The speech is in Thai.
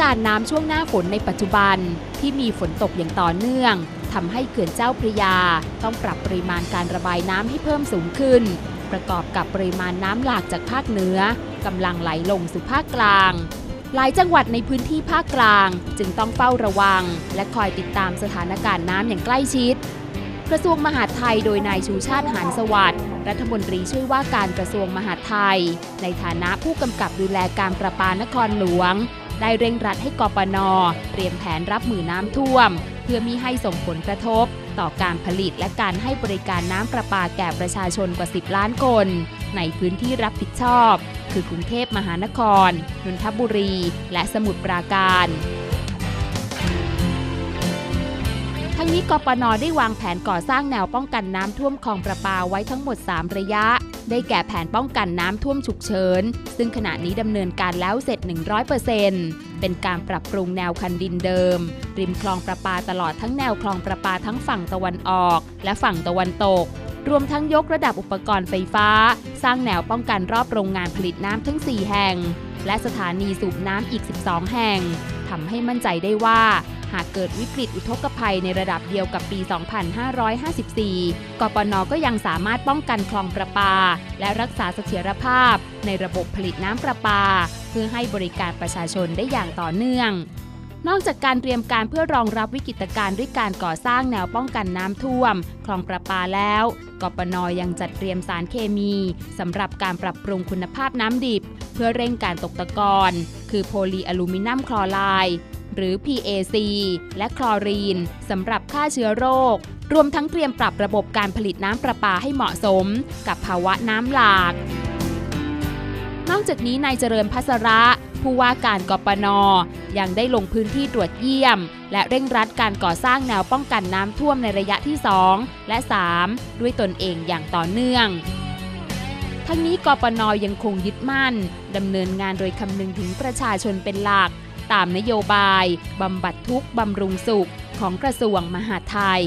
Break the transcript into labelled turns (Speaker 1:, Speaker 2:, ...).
Speaker 1: การณ์น้ำช่วงหน้าฝนในปัจจุบันที่มีฝนตกอย่างต่อเนื่องทำให้เขื่อนเจ้าพระยา ต้องปรับปริมาณการระบายน้ำให้เพิ่มสูงขึ้น ประกอบกับปริมาณน้ำหลากจากภาคเหนือกำลังไหลลงสู่ภาคกลาง หลายจังหวัดในพื้นที่ภาคกลางจึงต้องเฝ้าระวัง และคอยติดตามสถานการณ์น้ำอย่างใกล้ชิด กระทรวงมหาดไทยโดยนายชูชาติหานสวัสดิ์รัฐมนตรีช่วยว่าการกระทรวงมหาดไทย ในฐานะผู้กำกับดูแลการประปานครหลวง ได้เร่งรัดให้กปนเตรียมแผนรับมือน้ำท่วม เพื่อมิให้ส่งผลกระทบ ต่อการผลิตและการให้บริการน้ำประปาแก่ประชาชนกว่า 10 ล้านคน ในพื้นที่รับผิดชอบ คือกรุงเทพมหานครนนทบุรี และสมุทรปราการ นี้กปนได้วางแผนก่อสร้างแนวป้องกันน้ำท่วมคลองประปาไว้ทั้งหมด 3 ระยะ ได้แก่แผนป้องกันน้ำท่วมฉุกเฉิน ซึ่งขณะนี้ดำเนินการแล้วเสร็จ 100%เป็นการปรับปรุงแนวคันดินเดิม ริมคลองประปาตลอดทั้งแนวคลองประปาทั้งฝั่งตะวันออก และฝั่งตะวันตก รวมทั้งยกระดับอุปกรณ์ไฟฟ้า สร้างแนวป้องกันรอบโรงงานผลิตน้ำทั้ง 4 แห่ง และสถานีสูบน้ำอีก 12 แห่งทำให้มั่นใจได้ว่า หากเกิดวิกฤตอุทกภัยในระดับเดียวกับปี 2554 กปนก็ยังสามารถป้องกันคลองประปา และรักษาเสถียรภาพ ในระบบผลิตน้ำประปา เพื่อให้บริการประชาชนได้อย่างต่อเนื่องนอกจากการเตรียมการเพื่อรองรับวิกฤตการณ์ด้วยการก่อสร้างแนวป้องกันน้ำท่วม คลองประปาแล้ว กปนยังจัดเตรียมสารเคมีสำหรับการปรับปรุงคุณภาพน้ำดิบ เพื่อเร่งการตกตะกอนคือโพลีอลูมิเนียมคลอไรด์ หรือ PAC และคลอรีนสำหรับฆ่าเชื้อโรค รวมทั้งเตรียมปรับระบบการผลิตน้ำประปาให้เหมาะสม กับภาวะน้ำหลาก นอกจากนี้นายเจริญพัสระผู้ว่าการกปน ยังได้ลงพื้นที่ตรวจเยี่ยม และเร่งรัดการก่อสร้างแนวป้องกันน้ำท่วมในระยะที่ 2 และ 3 ด้วยตนเองอย่างต่อเนื่อง ทั้งนี้กปนยังคงยึดมั่นดำเนินงานโดยคำนึงถึงประชาชนเป็นหลัก ตามนโยบายบำบัดทุกข์บำรุงสุขของกระทรวงมหาดไทย